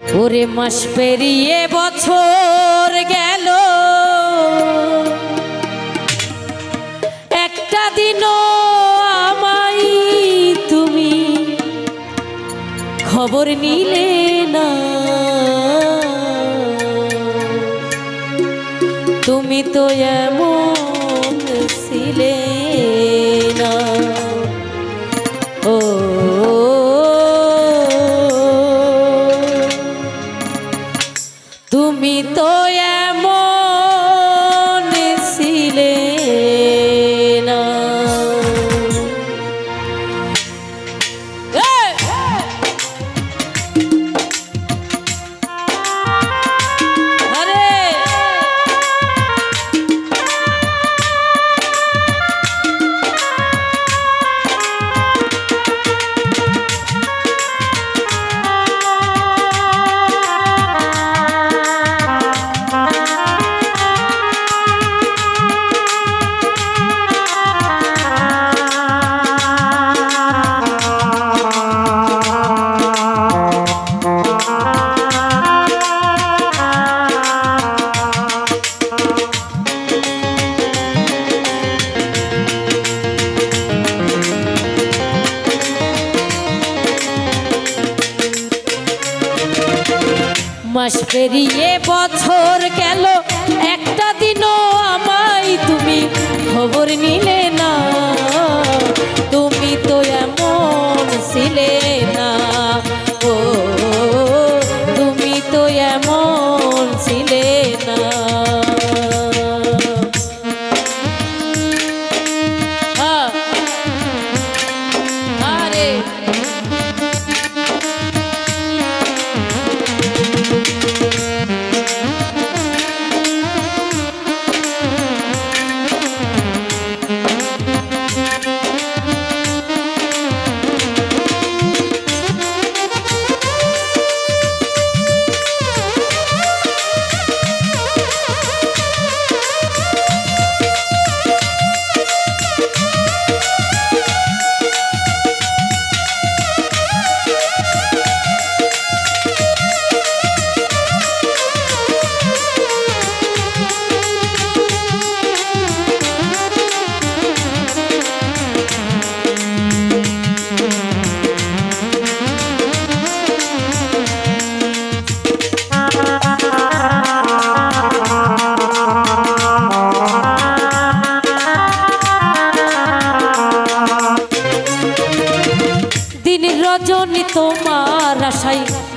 ওরে মাস পেরিয়ে বছর গেল। একটা দিনও আমায় তুমি খবর নিলে না। তুমি তো এমন ছিলে না। মাস পেরিয়ে বছর গেল, একটা দিনও আমায় তুমি খবর নিলে না। তুমি তো এমন ছিলে না।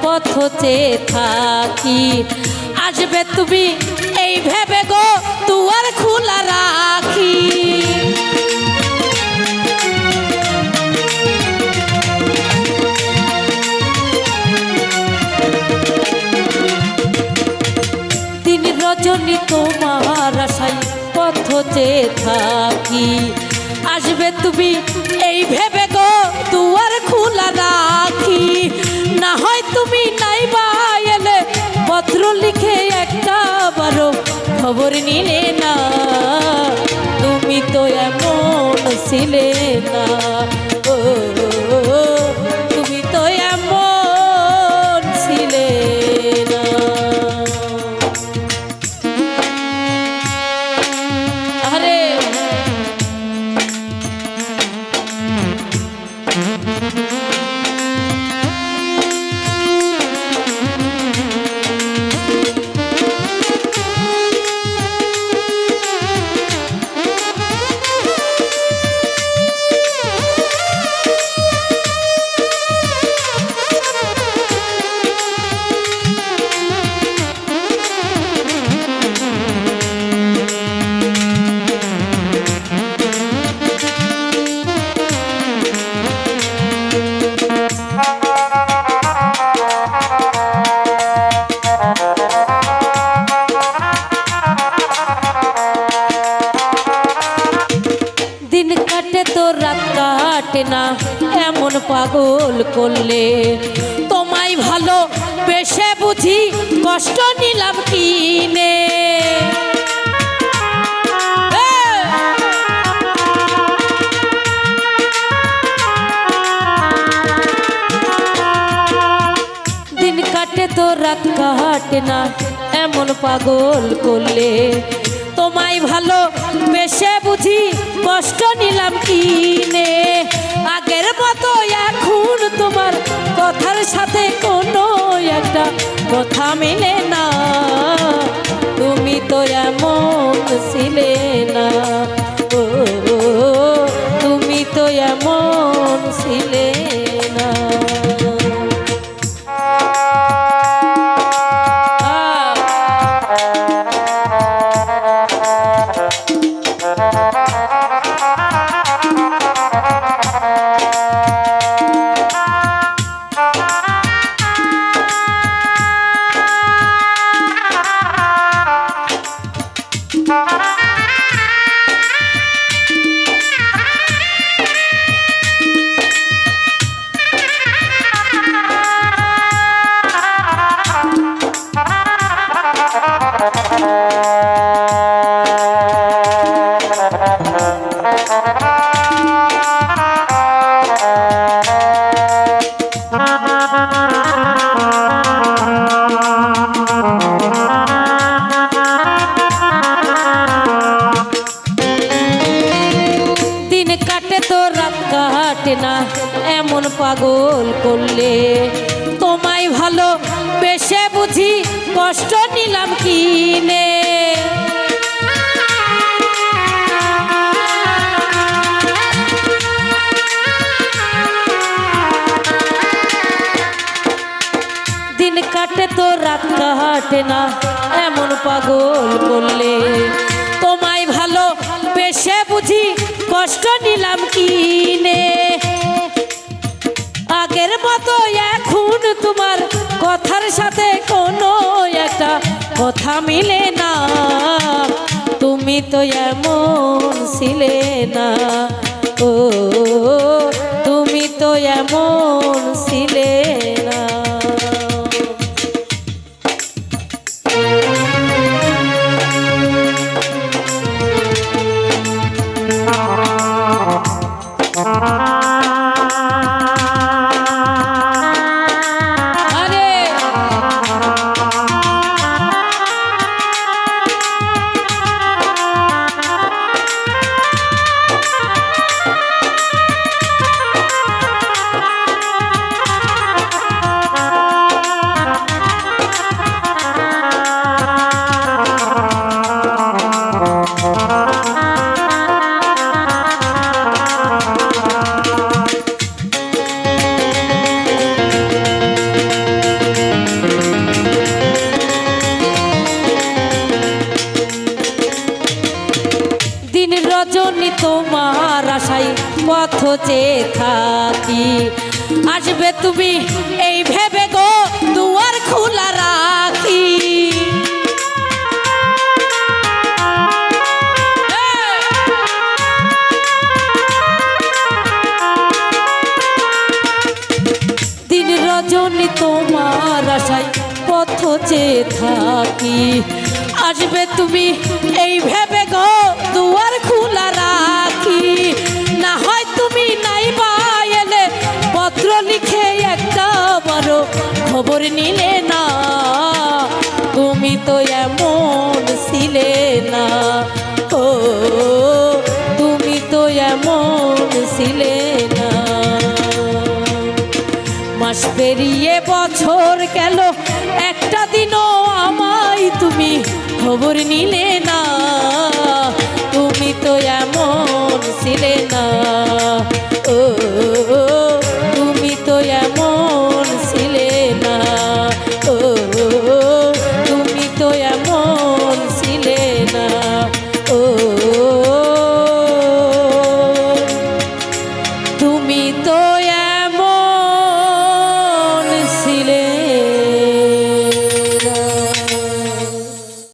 পথ চেয়ে থাকি। আসবে তুমি এই ভেবে গো তুয়ার খোলা রাখি। দিন রজনী তোমার আশাই পথ থাকি। আসবে তুমি, এই ভেবে গো, দুয়ার খোলা রাখি। না হয় তুমি নাই বা এলে পত্র লিখে একটা বারো খবর নিলে না। তুমি তো এমন ছিলে। করলে? তোমায় ভালো বেশে বুঝি কষ্ট নিলাম কিনে। দিন কাটে তো রাত কাটে না, এমন পাগল করলে? তোমায় ভালো বেশে বুঝি কষ্ট নিলাম কিনে। আগের মতো কথার সাথে কোনো একটা কথা মিলে না। তুমি তো এমন ছিলে না। পাগল করলে? তোমায় ভালো বেশে বুঝি কষ্ট নিলাম কিনে। দিন কাটে তো রাত কাটে না, এমন পাগল করলে? তোমায় ভালো বেশে বুঝি কষ্ট নিলাম কিনে। তোমার কথার সাথে কোনো একটা কথা মিলে না। তুমি তো এমন ছিলে না। ও, তুমি তো এমন রজনী তোমার আশাই পথ চেয়ে থাকি। আসবে তুমি এই ভেবে গো, দুয়ার খোলা রাখি। দিন তোমার আশায় পথ চেয়ে থাকি। আসবে তুমি? এই ভেবে গো, দুয়ার খোলা রাখি। না হয় তুমি নাই বা এলে পত্র লিখে একটা বড় খবর নিলে না। তুমি তো এমন ছিলে না। ও, তুমি তো এমন ছিলে না। মাস পেরিয়ে বছর গেল, একটা দিনও আমায় তুমি খবর নিলে না তুমি তো এমন ছিলে না। ও